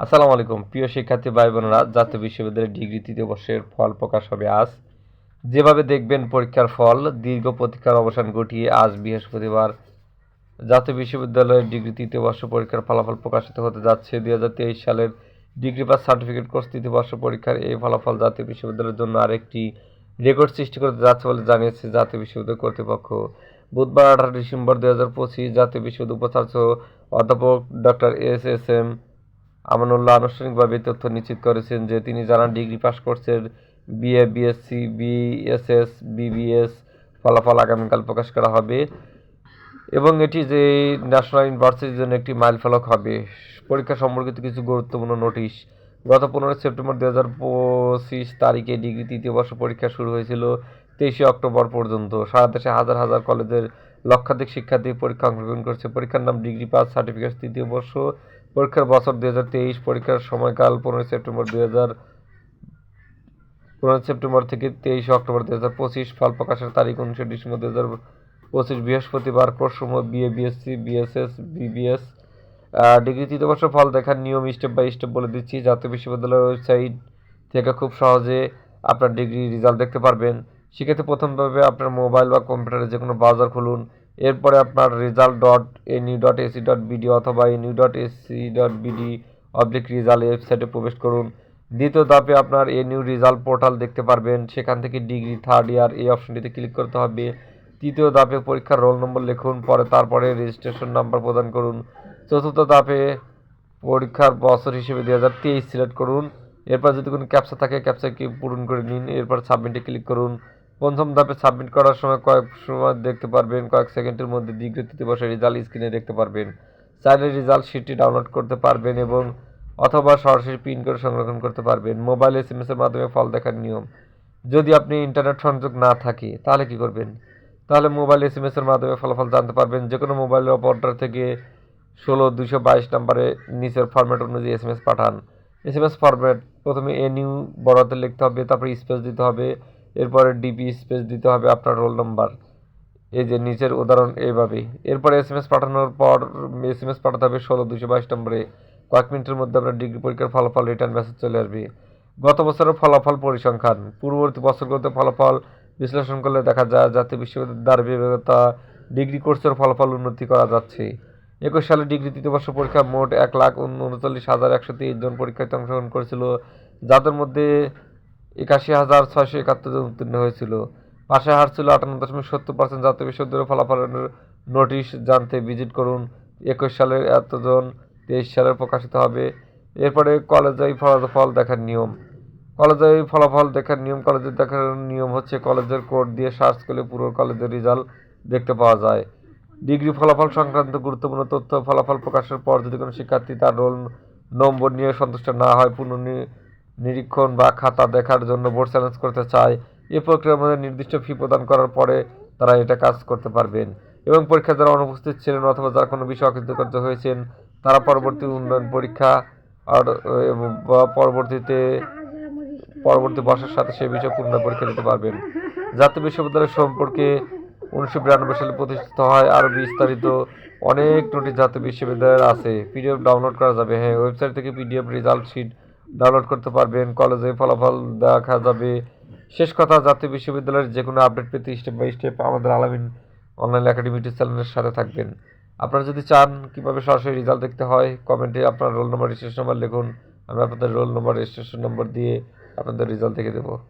আসসালামু আলাইকুম। প্রিয় শিক্ষার্থী ভাই বোনেরা জাতীয় বিশ্ববিদ্যালয়ের ডিগ্রি তৃতীয় বর্ষের ফল প্রকাশ হবে আজ। যেভাবে দেখবেন পরীক্ষার ফল, দীর্ঘ প্রতীক্ষার অবসান ঘটিয়ে আজ বৃহস্পতিবার জাতীয় বিশ্ববিদ্যালয়ের ডিগ্রি তৃতীয় বর্ষ পরীক্ষার ফলাফল প্রকাশিত হতে যাচ্ছে। দুই হাজার তেইশ সালের ডিগ্রি পাস সার্টিফিকেট কোর্স তৃতীয় বর্ষ পরীক্ষার এই ফলাফল জাতীয় বিশ্ববিদ্যালয়ের জন্য আরেকটি রেকর্ড সৃষ্টি করতে যাচ্ছে বলে জানিয়েছে জাতীয় বিশ্ববিদ্যালয় কর্তৃপক্ষ। বুধবার আঠারো ডিসেম্বর দুই হাজার পঁচিশ জাতীয় বিশ্ববিদ্যালয় উপাচার্য অধ্যাপক doctor S S M Amanullah আনুষ্ঠানিকভাবে তথ্য নিশ্চিত করেছেন যে তিনি জানান, ডিগ্রি পাস কোর্সের বিএ, বিএসসি, বিএসএস, বিবিএস, ফলাফল আগামীকাল প্রকাশ করা হবে এবং এটি যে ন্যাশনাল ইউনিভার্সিটির জন্য একটি মাইলফলক হবে। পরীক্ষা সম্পর্কিত কিছু গুরুত্বপূর্ণ নোটিশ। গত পনেরোই সেপ্টেম্বর দু হাজার পঁচিশ তারিখে ডিগ্রি তৃতীয় বর্ষ পরীক্ষা শুরু হয়েছিল। তেইশে অক্টোবর পর্যন্ত। সারা দেশে হাজার হাজার কলেজের লক্ষাধিক শিক্ষার্থী পরীক্ষা অংশগ্রহণ করছে। পরীক্ষার নাম ডিগ্রি পাস, সার্টিফিকেট তৃতীয় বর্ষ। পরীক্ষার বছর দুই হাজার তেইশ, পরীক্ষার সময়কাল পনেরোই সেপ্টেম্বর দুই হাজার পনেরোই সেপ্টেম্বর থেকে তেইশে অক্টোবর দুই হাজার পঁচিশ, ফল প্রকাশের তারিখ উনিশে ডিসেম্বর দুই হাজার পঁচিশ, বৃহস্পতিবার কোর্সসমূহ BA, BSc, BSS, BBS. Degree তৃতীয় বর্ষ ফল দেখার নিয়ম স্টেপ বাই স্টেপ বলে দিচ্ছি। জাতীয় বিশ্ববিদ্যালয়ের ওয়েবসাইট থেকে খুব সহজে আপনার ডিগ্রি রেজাল্ট দেখতে পারবেন। সেক্ষেত্রে প্রথমভাবে আপনার মোবাইল বা কম্পিউটারে যে কোনো ব্রাউজার খুলুন। এরপরে আপনার result dot NU dot AC dot BD অথবা NU dot AC dot BD oblique result ওয়েবসাইটে প্রবেশ করুন। দ্বিতীয় ধাপে আপনার এনইউ রেজাল্ট পোর্টাল দেখতে পারবেন। সেখান থেকে ডিগ্রি থার্ড ইয়ার এই অপশনটিতে ক্লিক করতে হবে। তৃতীয় ধাপে পরীক্ষার রোল নম্বর লিখুন, পরে তারপরে রেজিস্ট্রেশন নাম্বার প্রদান করুন। চতুর্থ ধাপে পরীক্ষার বছর হিসেবে দু হাজার তেইশ সিলেক্ট করুন। এরপর যদি কোনো ক্যাপচা থাকে ক্যাপচাকে পূরণ করে নিন। এরপর সাবমিটে ক্লিক করুন। পঞ্চম ধাপে সাবমিট করার সময় কয়েক সময় দেখতে পারবেন, কয়েক সেকেন্ডের মধ্যে তৃতীয় বর্ষের রেজাল্ট স্ক্রিনে দেখতে পারবেন। চাইলে রেজাল্ট শিটটি ডাউনলোড করতে পারবেন এবং অথবা সরাসরি প্রিন্ট করে সংরক্ষণ করতে পারবেন। মোবাইল এস এম এসের মাধ্যমে ফল দেখার নিয়ম। যদি আপনি ইন্টারনেট সংযোগ না থাকে, তাহলে কি করবেন? তাহলে মোবাইল এস এম এর মাধ্যমে ফলাফল জানতে পারবেন। যে কোনো মোবাইলের অপারেটর থেকে ষোলো দুশো বাইশ নম্বরে নিচের ফরম্যাট অনুযায়ী এস এম এস পাঠান। এস এম এস ফরম্যাট প্রথমে এ নিউ বড়তে লিখতে হবে, তারপরে স্পেস দিতে হবে। এরপরে ডিপি স্পেস দিতে হবে আপনার রোল নাম্বার এই যে নিচের উদাহরণ এইভাবেই। এরপরে এস এম এস পাঠানোর পর এস এম এস পাঠাতে হবে ষোলো দুশো বাইশ নম্বরে। কয়েক মিনিটের মধ্যে আপনার ডিগ্রি পরীক্ষার ফলাফল রিটার্ন মেসেজ চলে আসবে। গত বছরের ফলাফল পরিসংখ্যান। পূর্ববর্তী বছরগুলোতে ফলাফল বিশ্লেষণ করলে দেখা যায় জাতীয় বিশ্ববিদ্যালয়ের ধারাবাহিকতা ডিগ্রি কোর্সের ফলাফল উন্নতি করা যাচ্ছে। একুশ সালে ডিগ্রি তৃতীয় বর্ষ পরীক্ষা মোট এক লাখ উনচল্লিশ হাজার একশো তেইশ জন পরীক্ষার্থী অংশগ্রহণ করেছিল। যাদের মধ্যে একাশি হাজার ছয়শো একাত্তর জন উত্তীর্ণ হয়েছিল। পাশে হার ছিল আটান্ন দশমিক সত্তর পার্সেন্ট জাতীয় বিশ্ববিদ্যালয়ের ফলাফলের নোটিশ জানতে ভিজিট করুন। একুশ সালের এতজন, তেইশ সালের প্রকাশিত হবে। এরপরে কলেজে ফলাফল দেখার নিয়ম। কলেজে ফলাফল দেখার নিয়ম কলেজের দেখার নিয়ম হচ্ছে কলেজের কোড দিয়ে সার্চ করলে পুরো কলেজের রেজাল্ট দেখতে পাওয়া যায়। ডিগ্রি ফলাফল সংক্রান্ত গুরুত্বপূর্ণ তথ্য ফলাফল প্রকাশের পর যদি কোনো শিক্ষার্থী তার রোল নম্বর নিয়ে সন্তুষ্ট না হয় পুনঃ নিরীক্ষণ বা খাতা দেখার জন্য বোর্ড চ্যালেঞ্জ করতে চায়। এ প্রক্রিয়ার মধ্যে নির্দিষ্ট ফি প্রদান করার পরে তারা এটা কাজ করতে পারবেন। এবং পরীক্ষা যারা অনুপস্থিত ছিলেন অথবা যারা কোনো বিষয়ে অকৃতকার্য হয়েছেন, তারা পরবর্তী উন্নয়ন পরীক্ষা আর পরবর্তীতে পরবর্তী বর্ষের সাথে সেই বিষয়ে পূর্ণ পরীক্ষা দিতে পারবেন। জাতীয় বিশ্ববিদ্যালয় সম্পর্কে উনিশশো বিরানব্বই সালে প্রতিষ্ঠিত হয় আরও বিস্তারিত অনেক নোটিশ জাতীয় বিশ্ববিদ্যালয়ের আছে। পিডিএফ ডাউনলোড করা যাবে। হ্যাঁ ওয়েবসাইট থেকে পিডিএফ রেজাল্ট শিট ডাউনলোড করতে পারবেন, কলেজে ফলাফল দেখা যাবে। শেষ কথা, জাতীয় বিশ্ববিদ্যালয়ের যে কোনো আপডেট পেতে স্টেপ বাই স্টেপ আমাদের আলামিন অনলাইন একাডেমি চ্যানেলের সাথে থাকবেন। আপনারা যদি চান কীভাবে সরাসরি রেজাল্ট দেখতে হয় কমেন্টে আপনার রোল নম্বর রেজিস্ট্রেশন নম্বর লিখুন, আমি আপনাদের রোল নম্বর রেজিস্ট্রেশন নম্বর দিয়ে আপনাদের রেজাল্ট দেখে দেবো।